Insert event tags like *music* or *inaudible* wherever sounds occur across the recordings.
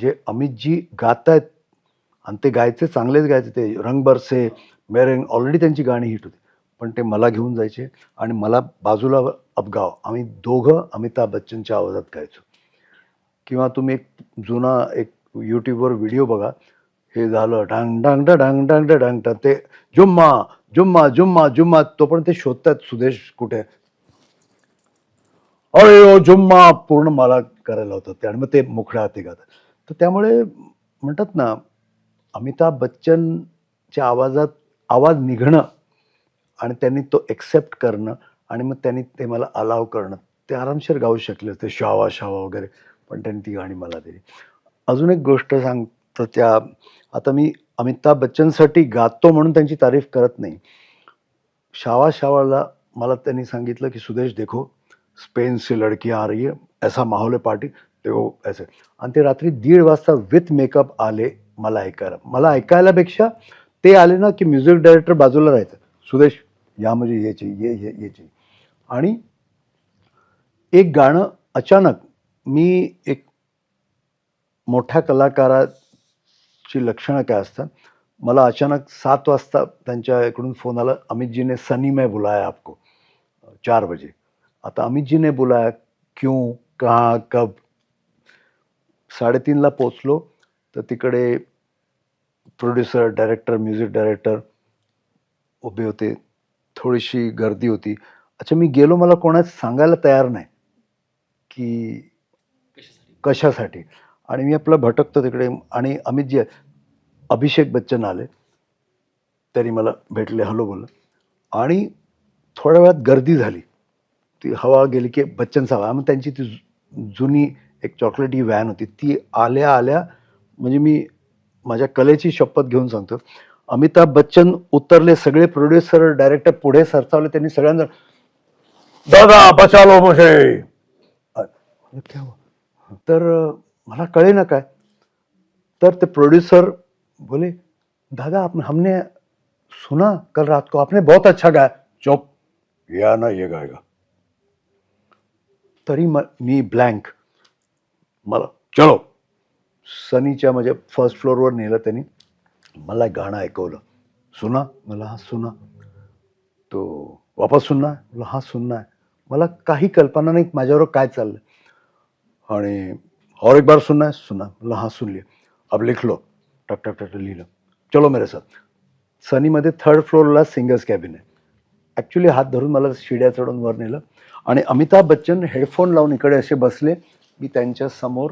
म्हणजे अमितजी गात आहेत आणि ते गायचे चांगलेच गायचे ते रंग बरसे मेरेंग ऑलरेडी त्यांची गाणी हिट होती. पण ते मला घेऊन जायचे आणि मला बाजूला अपगाव. आम्ही दोघं अमिताभ बच्चनच्या आवाजात गायचो. किंवा तुम्ही एक जुना एक यूट्यूबवर व्हिडिओ बघा. हे झालं डांग डांग डांग डांग डांग ते जुम्मा जुम्मा जुम्मा जुम्मा. तो पण ते शोधतात सुदेश कुठे? आहे. अरे ओ जुम्मा. पूर्ण मला करायला होतं. ते आणि मग ते मुखडा ते गातात. तर त्यामुळे म्हणतात ना अमिताभ बच्चनच्या आवाजात आवाज निघणं आणि त्यांनी तो एक्सेप्ट करणं आणि मग त्यांनी ते मला अलाव करणं ते आरामशीर गाऊ शकले असते शावा शावा वगैरे पण त्यांनी ती गाणी मला दिली. अजून एक गोष्ट सांगतो त्या आता मी अमिताभ बच्चनसाठी गातो म्हणून त्यांची तारीफ करत नाही. शावा शावाला मला त्यांनी सांगितलं की सुदेश देखो स्पेन से आ रही है ऐसा माहौल है पार्टी. ते ऐसे आणि ते रात्री दीड वाजता विथ मेकअप आले मला ऐकायला. मला ऐकायलापेक्षा ते आले ना की म्युझिक डायरेक्टर बाजूला राहायचं. सुदेश या म्हणजे ये ये ये आणि एक गाणं अचानक मी एक मोठ्या कलाकाराची लक्षणं काय असतात? मला अचानक सात वाजता त्यांच्या इकडून फोन आला अमितजीने सनीमय सनी में बुलाया आपको. चार बजे. आता अमितजीने बुलाया क्यों कहाँ कब? साडेतीनला पोचलो तर तिकडे प्रोड्युसर डायरेक्टर म्युझिक डायरेक्टर उभे होते. थोडीशी गर्दी होती. अच्छा मी गेलो मला कोणाच सांगायला तयार नाही की कशासाठी? आणि मी आपलं भटकतो तिकडे. आणि अमितजी आहेत. अभिषेक बच्चन आले. त्यांनी मला भेटले हॅलो बोललं. आणि थोड्या वेळात गर्दी झाली. ती हवा गेली की बच्चनचा हवा मग त्यांची ती जु- जुनी एक चॉकलेटी व्हॅन होती. ती आल्या आल्या म्हणजे मी माझ्या कलेची शपथ घेऊन सांगतो. अमिताभ बच्चन उतरले सगळे प्रोड्युसर डायरेक्टर पुढे सरसावले त्यांनी सगळ्यांना दादा बचालो मुझे. तर मला कळे ना काय? तर ते प्रोड्यूसर बोले दादा आप हमने सुना कल रात को आपने बहुत अच्छा गाया. चुप या ना ये गायगा तरी म मी ब्लँक मला चलो. सनीच्या माझ्या फर्स्ट फ्लोअरवर नेलं त्यांनी. मला एक गाणं ऐकवलं. सुना मला हा सुना. तो वापस सुनना मला हा सुनना आहे. मला काही कल्पना नाही माझ्याबरोबर काय चाललं आणि और एक बार सुनना है सुना मला हा सुन लिया. अब लिख लो. टक टक टक लिहिलं चलो मेरे साथ. सनीमध्ये थर्ड फ्लोअरला सिंगर्स कॅबिन आहे. ॲक्च्युली हात धरून मला शिड्या चढून वर नेलं. आणि अमिताभ बच्चन हेडफोन लावून इकडे असे बसले. मी त्यांच्यासमोर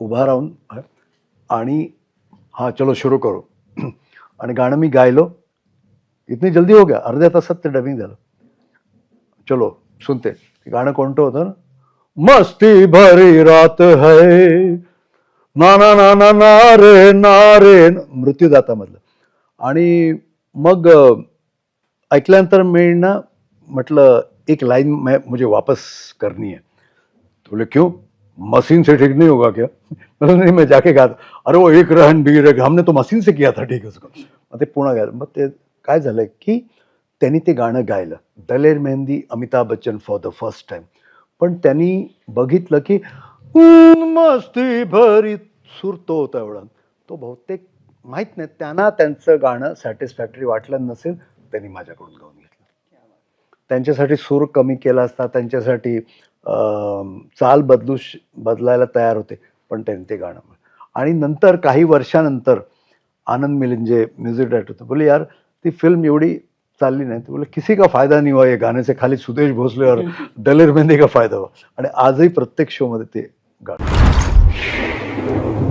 उभा राहून आणि हां चलो सुरू करू. आणि गाणं मी गायलो. इतनी जल्दी हो गया. अर्ध्या तासात ते डबिंग झालं. चलो सुनते. गाणं कोणतं होतं ना? मस्ती भरी रात है. ना ना ना ना ना रे ना रे. मृत्यूदातामधलं. आणि मग ऐकल्यानंतर मी ना म्हटलं एक लाईन म्हणजे वापस करनी आहे तो बोले क्यों? मशीन से ठीक नहीं होगा क्या? *laughs* मतलब नहीं मैं जाके गया अरे वो एक रहन बी है हमने तो मशीन से किया था ठीक उसको। मग ते पुन्हा गायलं। मग ते काय झालं की त्यांनी ते गाणं गायलं. Daler Mehndi Amitabh Bachchan for the first time पण त्यांनी बघितलं की मस्ती भरी सूर तो होता एवढा तो बहुतेक माहीत नाही त्यांना त्यांचं गाणं सॅटिस्फॅक्टरी वाटलं नसेल त्यांनी माझ्याकडून गाऊन घेतलं. त्यांच्यासाठी सूर कमी केला असता त्यांच्यासाठी चाल बदलू बदलायला तयार होते पण त्यांनी ते गाणं. आणि नंतर काही वर्षानंतर आनंद मिलिंजे म्युझिक डायरेक्टर होते बोले यार ती फिल्म एवढी चालली नाही. तो बोले किसी का फायदा नहीं हुआ ये गाने से? खाली सुदेश भोसले और *laughs* दलेर मेहंदी का फायदा हुआ. आणि आजही प्रत्येक शोमध्ये ते गाणं.